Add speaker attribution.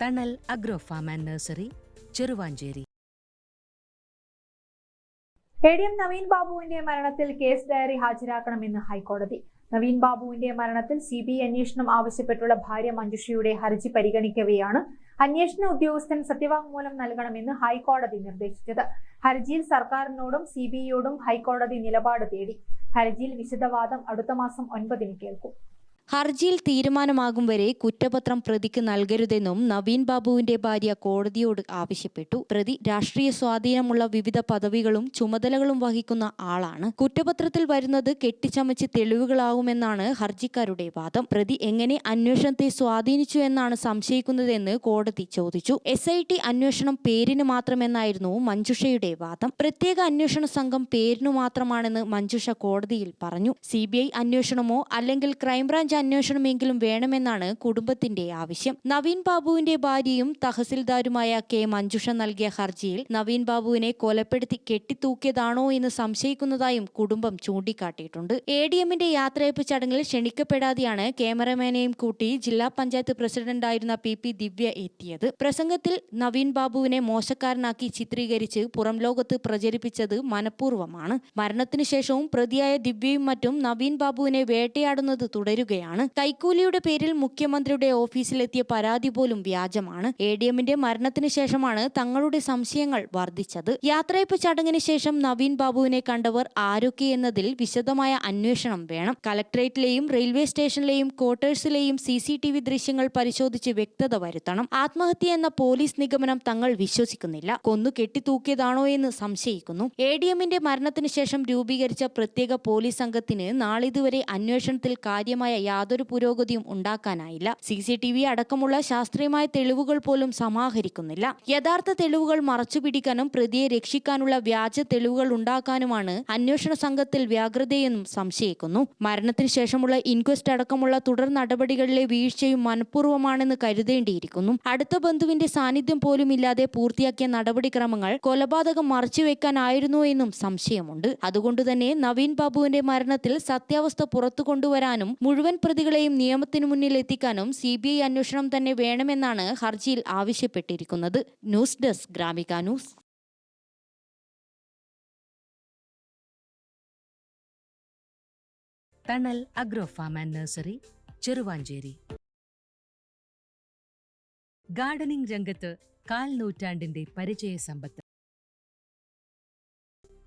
Speaker 1: Thanal agro farm and nursery Cheruvanchery.
Speaker 2: A D M Naveen ബാബുവിന്റെ മരണത്തിൽ case diary ഹാജരാക്കണമെന്ന് ഹൈക്കോടതി. നവീൻ ബാബുവിന്റെ മരണത്തിൽ സി ബി അന്വേഷണം ആവശ്യപ്പെട്ടുള്ള ഭാര്യ മഞ്ജുഷയുടെ ഹർജി പരിഗണിക്കവെയാണ് അന്വേഷണ ഉദ്യോഗസ്ഥൻ സത്യവാങ്മൂലം നൽകണമെന്ന് ഹൈക്കോടതി നിർദ്ദേശിച്ചത്. ഹർജിയിൽ സർക്കാരിനോടും സി ബി ഐയോടും ഹൈക്കോടതി നിലപാട് തേടി. ഹർജിയിൽ വിശദവാദം അടുത്ത മാസം ഒൻപതിന് കേൾക്കും.
Speaker 3: ഹർജിയിൽ തീരുമാനമാകും വരെ കുറ്റപത്രം പ്രതിക്ക് നൽകരുതെന്നും നവീൻ ബാബുവിന്റെ ഭാര്യ കോടതിയോട് ആവശ്യപ്പെട്ടു. പ്രതി രാഷ്ട്രീയ സ്വാധീനമുള്ള വിവിധ പദവികളും ചുമതലകളും വഹിക്കുന്ന ആളാണ്. കുറ്റപത്രത്തിൽ വരുന്നത് കെട്ടിച്ചമച്ച് തെളിവുകളാവുമെന്നാണ് ഹർജിക്കാരുടെ വാദം. പ്രതി എങ്ങനെ അന്വേഷണത്തെ സ്വാധീനിച്ചു എന്നാണ് സംശയിക്കുന്നതെന്ന് കോടതി ചോദിച്ചു. എസ് ഐ ടി അന്വേഷണം പേരിന് മാത്രമെന്നായിരുന്നു മഞ്ജുഷയുടെ വാദം. പ്രത്യേക അന്വേഷണ സംഘം പേരിനു മാത്രമാണെന്ന് മഞ്ജുഷ കോടതിയിൽ പറഞ്ഞു. സി അന്വേഷണമോ അല്ലെങ്കിൽ ക്രൈംബ്രാഞ്ച് അന്വേഷണമെങ്കിലും വേണമെന്നാണ് കുടുംബത്തിന്റെ ആവശ്യം. നവീൻ ബാബുവിന്റെ ഭാര്യയും തഹസിൽദാരുമായ കെ മഞ്ജുഷ നൽകിയ ഹർജിയിൽ നവീൻ ബാബുവിനെ കൊലപ്പെടുത്തി കെട്ടിത്തൂക്കിയതാണോ എന്ന് സംശയിക്കുന്നതായും കുടുംബം ചൂണ്ടിക്കാട്ടിയിട്ടുണ്ട്. എ ഡി എമ്മിന്റെ യാത്രയപ്പ് ചടങ്ങിൽ ക്ഷണിക്കപ്പെടാതെയാണ് ക്യാമറമാനെയും കൂട്ടി ജില്ലാ പഞ്ചായത്ത് പ്രസിഡന്റായിരുന്ന പി പി ദിവ്യ എത്തിയത്. പ്രസംഗത്തിൽ നവീൻ ബാബുവിനെ മോശക്കാരനാക്കി ചിത്രീകരിച്ച് പുറം ലോകത്ത് പ്രചരിപ്പിച്ചത് മനഃപൂർവമാണ്. മരണത്തിനു ശേഷവും പ്രതിയായ ദിവ്യയും മറ്റും നവീൻ ബാബുവിനെ വേട്ടയാടുന്നത് തുടരുകയാണ്. കൈക്കൂലിയുടെ പേരിൽ മുഖ്യമന്ത്രിയുടെ ഓഫീസിലെത്തിയ പരാതി പോലും വ്യാജമാണ്. എ ഡി എമ്മിന്റെ മരണത്തിന് ശേഷമാണ് തങ്ങളുടെ സംശയങ്ങൾ വർദ്ധിച്ചത്. യാത്രയപ്പ് ചടങ്ങിന് ശേഷം നവീൻ ബാബുവിനെ കണ്ടവർ ആരൊക്കെ എന്നതിൽ വിശദമായ അന്വേഷണം വേണം. കലക്ട്രേറ്റിലെയും റെയിൽവേ സ്റ്റേഷനിലെയും ക്വാർട്ടേഴ്സിലെയും സി സി ടി വി ദൃശ്യങ്ങൾ പരിശോധിച്ച് വ്യക്തത വരുത്തണം. ആത്മഹത്യ എന്ന പോലീസ് നിഗമനം തങ്ങൾ വിശ്വസിക്കുന്നില്ല. കൊന്നു കെട്ടിത്തൂക്കിയതാണോ എന്ന് സംശയിക്കുന്നു. എ ഡി എമ്മിന്റെ മരണത്തിന് ശേഷം രൂപീകരിച്ച പ്രത്യേക പോലീസ് സംഘത്തിന് നാളിതുവരെ അന്വേഷണത്തിൽ കാര്യമായ യാതൊരു പുരോഗതിയും ഉണ്ടാക്കാനായില്ല. സി സി ടി വി അടക്കമുള്ള ശാസ്ത്രീയമായ തെളിവുകൾ പോലും സമാഹരിക്കുന്നില്ല. യഥാർത്ഥ തെളിവുകൾ മറച്ചുപിടിക്കാനും പ്രതിയെ രക്ഷിക്കാനുള്ള വ്യാജ തെളിവുകൾ ഉണ്ടാക്കാനുമാണ് അന്വേഷണ സംഘത്തിൽ വ്യാഗ്രതയെന്നും സംശയിക്കുന്നു. മരണത്തിന് ശേഷമുള്ള ഇൻക്വസ്റ്റ് അടക്കമുള്ള തുടർ നടപടികളിലെ വീഴ്ചയും മനഃപൂർവമാണെന്ന് കരുതേണ്ടിയിരിക്കുന്നു. അടുത്ത ബന്ധുവിന്റെ സാന്നിധ്യം പോലും ഇല്ലാതെ പൂർത്തിയാക്കിയ നടപടിക്രമങ്ങൾ കൊലപാതകം മറച്ചുവെക്കാനായിരുന്നു എന്നും സംശയമുണ്ട്. അതുകൊണ്ടുതന്നെ നവീൻ ബാബുവിന്റെ മരണത്തിൽ സത്യാവസ്ഥ പുറത്തു കൊണ്ടുവരാനും മുഴുവൻ പ്രതികളെയും നിയമത്തിനു മുന്നിൽ എത്തിക്കാനും സി ബി ഐ അന്വേഷണം തന്നെ വേണമെന്നാണ് ഹർജിയിൽ ആവശ്യപ്പെട്ടിരിക്കുന്നത്. News desk Gramika news.
Speaker 1: Thanal agro farm and nursery Cheruvanchery. Gardening രംഗത്ത് കാൽ നൂറ്റാണ്ടിന്റെ പരിചയ സമ്പത്ത്.